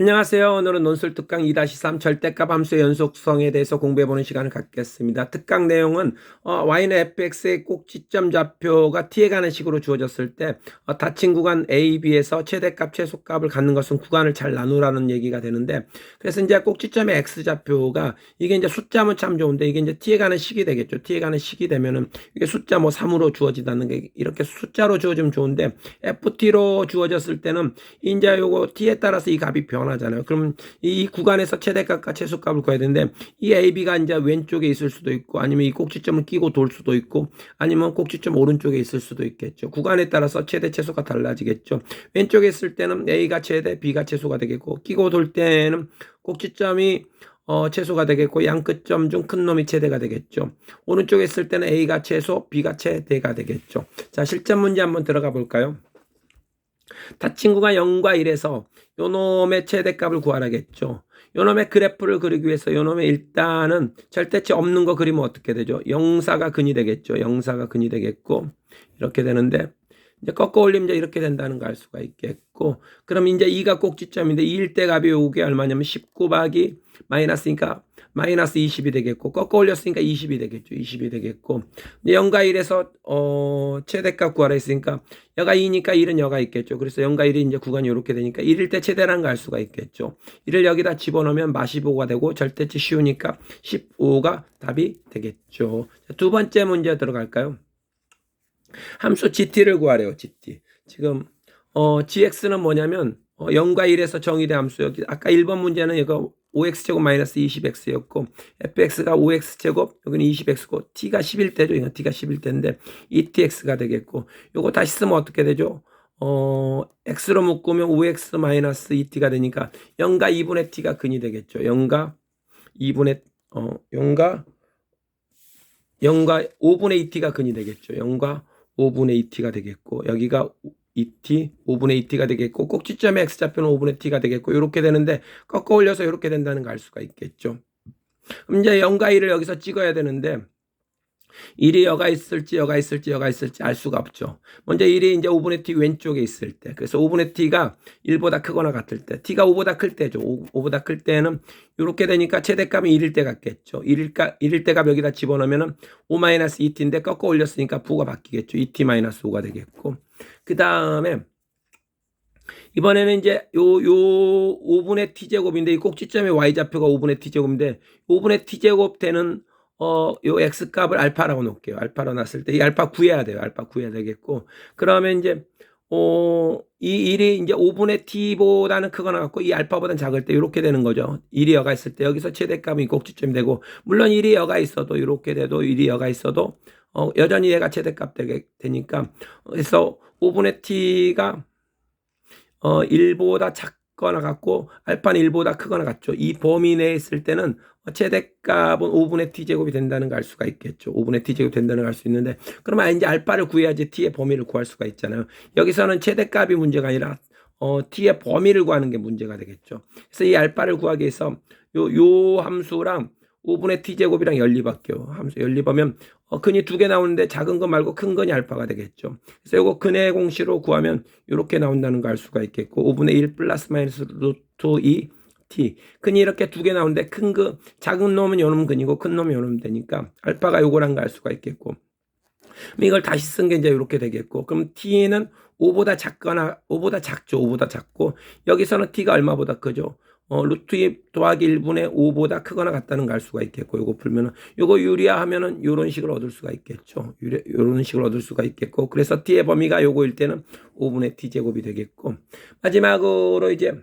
안녕하세요. 오늘은 논술 특강 2-3 절대값 함수의 연속성에 대해서 공부해보는 시간을 갖겠습니다. 특강 내용은 어, y는 fx의 꼭지점 좌표가 t에 가는 식으로 주어졌을 때 어, 닫힌 구간 a, b에서 최대값, 최소값을 갖는 것은 구간을 잘 나누라는 얘기가 되는데 그래서 이제 꼭지점의 x 좌표가 이게 이제 숫자면 참 좋은데 이게 이제 t에 가는 식이 되겠죠. t에 가는 식이 되면은 이게 숫자 뭐 3으로 주어지다는 게 이렇게 숫자로 주어지면 좋은데 ft로 주어졌을 때는 이제 요거 t에 따라서 이 값이 변 하잖아요. 그럼 이 구간에서 최대값과 최소값을 구해야 되는데 이 AB가 이제 왼쪽에 있을 수도 있고 아니면 이 꼭지점을 끼고 돌 수도 있고 아니면 꼭지점 오른쪽에 있을 수도 있겠죠. 구간에 따라서 최대 최소가 달라지겠죠. 왼쪽에 있을 때는 A가 최대, B가 최소가 되겠고 끼고 돌 때는 꼭지점이 어, 최소가 되겠고 양 끝점 중 큰 놈이 최대가 되겠죠. 오른쪽에 있을 때는 A가 최소, B가 최대가 되겠죠. 자, 실전 문제 한번 들어가 볼까요? 닫힌 구간 0과 1에서 요 놈의 최대값을 구하라겠죠. 요 놈의 그래프를 그리기 위해서 요 놈의 일단은 절대치 없는 거 그리면 어떻게 되죠? 영사가 근이 되겠죠. 영사가 근이 되겠고 이렇게 되는데 이제 꺾어 올리면 이제 이렇게 된다는 거알 수가 있겠고 그럼 이제 2가 꼭지점인데 2일 때 값이 요게 얼마냐면 10 곱하기 마이너스니까 마이너스 20이 되겠고 꺾어 올렸으니까 20이 되겠죠. 20이 되겠고 0과 1에서 어 최대값 구하라 했으니까 여가 2니까 1은 여가 있겠죠. 그래서 0과 1이 이제 구간이 이렇게 되니까 1일 때 최대라는 걸 알 수가 있겠죠. 1을 여기다 집어넣으면 마 15가 되고 절대치 쉬우니까 15가 답이 되겠죠. 자, 두 번째 문제 들어갈까요? 함수 GT를 구하래요. GT. 지금 어 GX는 뭐냐면 어, 0과 1에서 정의된 함수 여기 아까 1번 문제는 이거 5x제곱 마이너스 20x였고 fx가 5x제곱 여기는 20x고 t가 11대죠. 이거 t가 11대인데 2tx가 되겠고 요거 다시 쓰면 어떻게 되죠? 어 x로 묶으면 5x 마이너스 2t가 되니까 0과 2분의 t가 근이 되겠죠. 0과 2분의 어 0과 0과 5분의 2t가 근이 되겠죠. 0과 5분의 2t가 되겠고 여기가 2t 5분의 2t가 되겠고 꼭지점의 x좌표는 5분의 t가 되겠고 이렇게 되는데 꺾어 올려서 이렇게 된다는 걸 알 수가 있겠죠. 이제 0과 1을 여기서 찍어야 되는데 1이 여가 있을지 여가 있을지 여가 있을지 알 수가 없죠. 먼저 1이 이제 5분의 t 왼쪽에 있을 때 그래서 5분의 t가 1보다 크거나 같을 때 t가 5보다 클 때죠. 5, 보다클 때는 이렇게 되니까 최대값이 1일 때 같겠죠. 1일, 1일 때값 여기다 집어넣으면 5-2t인데 꺾어 올렸으니까 부가 바뀌겠죠. 2t-5가 되겠고 그 다음에 이번에는 이제 요, 요 5분의 t제곱인데 이 꼭지점의 y좌표가 5분의 t제곱인데 5분의 t제곱 되는 어, 요 x 값을 알파라고 놓을게요. 알파로 놨을 때 이 알파 구해야 돼요. 알파 구해야 되겠고 그러면 이제 어, 이 1이 이제 5분의 t보다는 크거나 같고 이 알파보다는 작을 때 이렇게 되는 거죠. 1이 여가 있을 때 여기서 최대값이 꼭지점이 되고 물론 1이 여가 있어도 이렇게 돼도 1이 여가 있어도 어, 여전히 얘가 최대값 되게 되니까 그래서 5분의 t가 어 1보다 작 거나 같고 알파는 1보다 크거나 같죠. 이 범위 내에 있을 때는 최대값은 5분의 t제곱이 된다는 걸 알 수가 있겠죠. 5분의 t제곱이 된다는 걸 알 수 있는데 그러면 이제 알파를 구해야지 t의 범위를 구할 수가 있잖아요. 여기서는 최대값이 문제가 아니라 어, t의 범위를 구하는 게 문제가 되겠죠. 그래서 이 알파를 구하기 위해서 요, 요 함수랑 5분의 t제곱이랑 연립할게요. 함수 연립하면 어, 근이 두 개 나오는데 작은 거 말고 큰 근이 알파가 되겠죠. 그래서 이거 근의 공식으로 구하면 이렇게 나온다는 거 알 수가 있겠고 5분의 1 플러스 마이너스 루트 2 t 근이 이렇게 두 개 나오는데 큰 그 작은 놈은 요놈 근이고 큰 놈이 요놈 되니까 알파가 요거란 거 알 수가 있겠고 이걸 다시 쓴 게 이제 이렇게 되겠고 그럼 t는 5보다 작거나 5보다 작죠. 5보다 작고 여기서는 t가 얼마보다 크죠. 어, 루트 2 더하기 1분의 5보다 크거나 같다는 걸 알 수가 있겠고, 요거 풀면은, 요거 유리화 하면은 요런 식을 얻을 수가 있겠죠. 유리, 요런 식을 얻을 수가 있겠고, 그래서 t의 범위가 요거일 때는 5분의 t제곱이 되겠고, 마지막으로 이제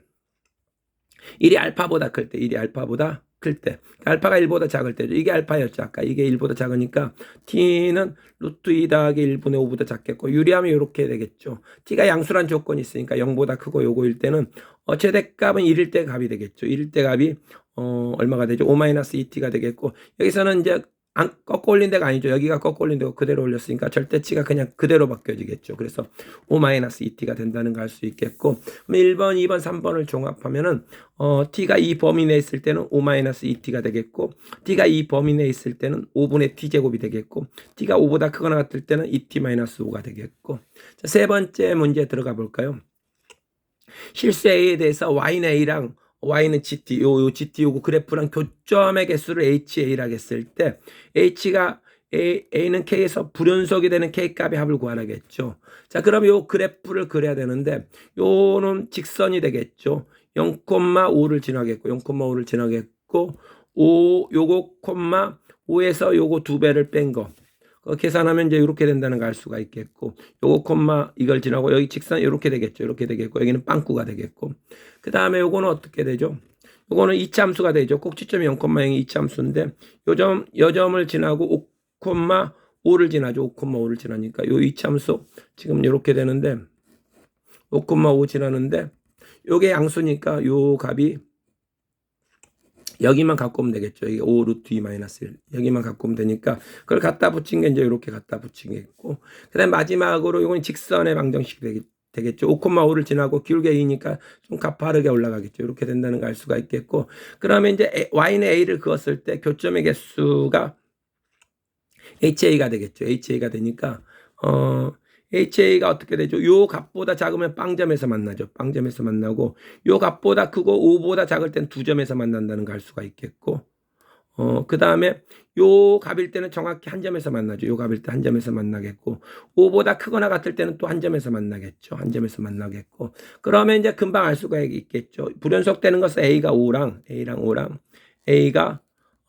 1이 알파보다 클 때, 1이 알파보다 클 때. 알파가 1보다 작을 때죠. 이게 알파였죠. 아까 이게 1보다 작으니까 t는 루트 2 더하기 1분의 5보다 작겠고 유리하면 이렇게 되겠죠. t가 양수란 조건이 있으니까 0보다 크고 요거일 때는 어, 최대값은 1일 때 값이 되겠죠. 1일 때 값이 어, 얼마가 되죠? 5-2t가 되겠고 여기서는 이제 안, 꺾어 올린 데가 아니죠. 여기가 꺾어 올린 데고 그대로 올렸으니까 절대치가 그냥 그대로 바뀌어지겠죠. 그래서 5-2t가 된다는 걸 알 수 있겠고 그럼 1번, 2번, 3번을 종합하면은 어, t가 이 범위 내에 있을 때는 5-2t가 되겠고 t가 이 범위 내에 있을 때는 5분의 t제곱이 되겠고 t가 5보다 크거나 같을 때는 2t-5가 되겠고 자, 세 번째 문제 들어가 볼까요? 실수 A에 대해서 Y는 A랑 Y는 GT, 요, 요 GT 요거 그래프랑 교점의 개수를 HA라고 했을 때 H가 A, A는 K에서 불연속이 되는 K 값의 합을 구하라겠죠. 자, 그럼 요 그래프를 그려야 되는데 요는 직선이 되겠죠. 0,5를 지나겠고 0,5를 지나겠고 5 요거 콤마 5에서 요거 두 배를 뺀 거. 그 계산하면 이제 이렇게 된다는 걸 알 수가 있겠고 요거 콤마 이걸 지나고 여기 직선 이렇게 되겠죠. 이렇게 되겠고 여기는 빵꾸가 되겠고 그 다음에 요거는 어떻게 되죠? 요거는 이차함수가 되죠. 꼭지점이 0,0이 이차함수인데 요점 여점을 지나고 5,5를 지나죠. 5,5를 지나니까 요 이차함수 지금 이렇게 되는데 5,5 지나는데 요게 양수니까 요 값이 여기만 갖고 오면 되겠죠. 이게 5 루트 2 마이너스 1. 여기만 갖고 오면 되니까 그걸 갖다 붙인 게 이제 이렇게 갖다 있고 그다음 마지막으로 이건 직선의 방정식이 되겠, 되겠죠. 5,5를 지나고 기울기 2니까 좀 가파르게 올라가겠죠. 이렇게 된다는 걸 알 수가 있겠고 그러면 이제 y는 a를 그었을 때 교점의 개수가 HA가 되겠죠. HA가 되니까 어 HA가 어떻게 되죠? 요 값보다 작으면 빵점에서 만나죠. 빵점에서 만나고 요 값보다 크고 5보다 작을 땐 두 점에서 만난다는 걸 알 수가 있겠고 어 그 다음에 요 값일 때는 정확히 한 점에서 만나죠. 요 값일 때 한 점에서 만나겠고 5보다 크거나 같을 때는 또 한 점에서 만나겠죠. 한 점에서 만나겠고 그러면 이제 금방 알 수가 있겠죠. 불연속되는 것은 A가 5랑 A랑 5랑 A가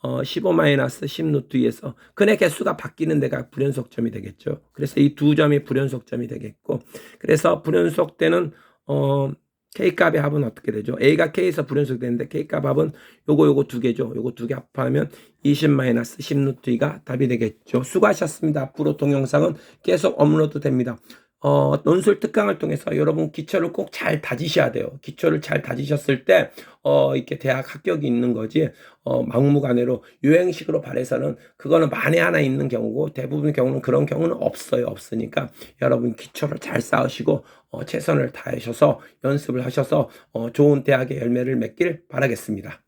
어, 15 마이너스 10 루트 2에서 근의 개수가 바뀌는 데가 불연속점이 되겠죠. 그래서 이 두 점이 불연속점이 되겠고, 그래서 불연속되는 어, K 값의 합은 어떻게 되죠? A가 K에서 불연속되는데 K 값 합은 요거 요거 두 개죠. 요거 두 개 합하면 20 마이너스 10 루트 2가 답이 되겠죠. 수고하셨습니다. 앞으로 동영상은 계속 업로드 됩니다. 어, 논술 특강을 통해서 여러분 기초를 꼭 잘 다지셔야 돼요. 기초를 잘 다지셨을 때, 어, 이렇게 대학 합격이 있는 거지, 어, 막무가내로 유행식으로 발해서는 그거는 만에 하나 있는 경우고 대부분의 경우는 그런 경우는 없어요. 없으니까 여러분 기초를 잘 쌓으시고, 어, 최선을 다하셔서 연습을 하셔서, 어, 좋은 대학의 열매를 맺길 바라겠습니다.